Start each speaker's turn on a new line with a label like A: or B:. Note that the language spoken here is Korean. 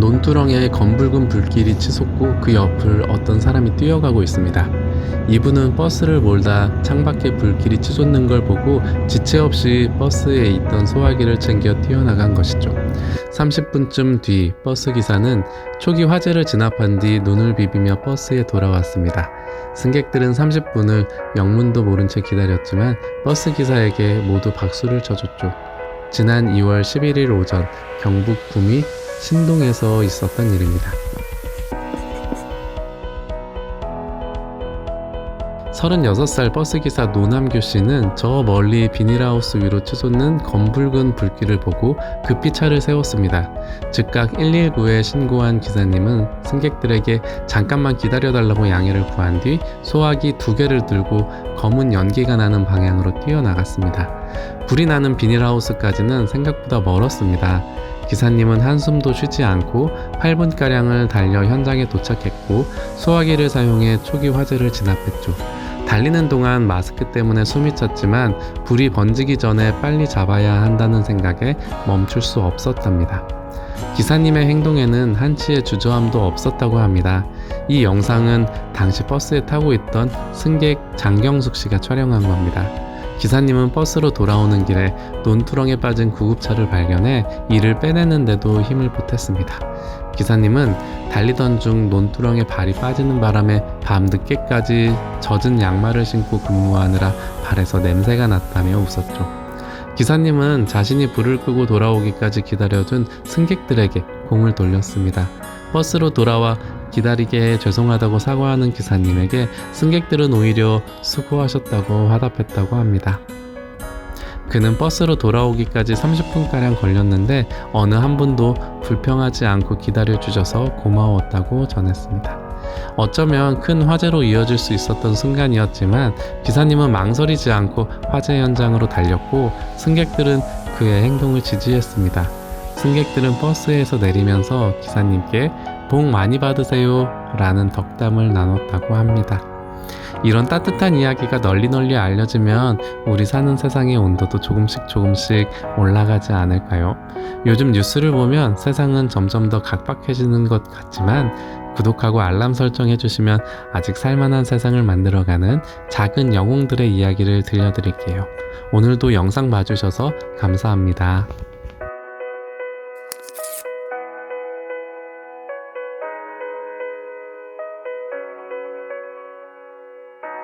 A: 논두렁에 검붉은 불길이 치솟고 그 옆을 어떤 사람이 뛰어가고 있습니다. 이분은 버스를 몰다 창밖에 불길이 치솟는 걸 보고 지체 없이 버스에 있던 소화기를 챙겨 뛰어나간 것이죠. 30분쯤 뒤 버스 기사는 초기 화재를 진압한 뒤 눈을 비비며 버스에 돌아왔습니다. 승객들은 30분을 영문도 모른 채 기다렸지만 버스 기사에게 모두 박수를 쳐줬죠. 지난 2월 11일 오전 경북 구미 신동에서 있었던 일입니다. 36살 버스기사 노남규 씨는 저 멀리 비닐하우스 위로 치솟는 검붉은 불길을 보고 급히 차를 세웠습니다. 즉각 119에 신고한 기사님은 승객들에게 잠깐만 기다려달라고 양해를 구한 뒤 소화기 두 개를 들고 검은 연기가 나는 방향으로 뛰어나갔습니다. 불이 나는 비닐하우스까지는 생각보다 멀었습니다. 기사님은 한숨도 쉬지 않고 8분가량을 달려 현장에 도착했고 소화기를 사용해 초기 화재를 진압했죠. 달리는 동안 마스크 때문에 숨이 찼지만 불이 번지기 전에 빨리 잡아야 한다는 생각에 멈출 수 없었답니다. 기사님의 행동에는 한치의 주저함도 없었다고 합니다. 이 영상은 당시 버스에 타고 있던 승객 장경숙 씨가 촬영한 겁니다. 기사님은 버스로 돌아오는 길에 논두렁에 빠진 구급차를 발견해 이를 빼내는데도 힘을 보탰습니다. 기사님은 달리던 중 논두렁에 발이 빠지는 바람에 밤 늦게까지 젖은 양말을 신고 근무하느라 발에서 냄새가 났다며 웃었죠. 기사님은 자신이 불을 끄고 돌아오기까지 기다려준 승객들에게 공을 돌렸습니다. 버스로 돌아와 기다리게 해 죄송하다고 사과하는 기사님에게 승객들은 오히려 수고하셨다고 화답했다고 합니다. 그는 버스로 돌아오기까지 30분가량 걸렸는데 어느 한 분도 불평하지 않고 기다려 주셔서 고마웠다고 전했습니다. 어쩌면 큰 화재로 이어질 수 있었던 순간이었지만 기사님은 망설이지 않고 화재 현장으로 달렸고 승객들은 그의 행동을 지지했습니다. 승객들은 버스에서 내리면서 기사님께 복 많이 받으세요 라는 덕담을 나눴다고 합니다. 이런 따뜻한 이야기가 널리 널리 알려지면 우리 사는 세상의 온도도 조금씩 조금씩 올라가지 않을까요? 요즘 뉴스를 보면 세상은 점점 더 각박해지는 것 같지만 구독하고 알람 설정해 주시면 아직 살만한 세상을 만들어가는 작은 영웅들의 이야기를 들려드릴게요. 오늘도 영상 봐주셔서 감사합니다.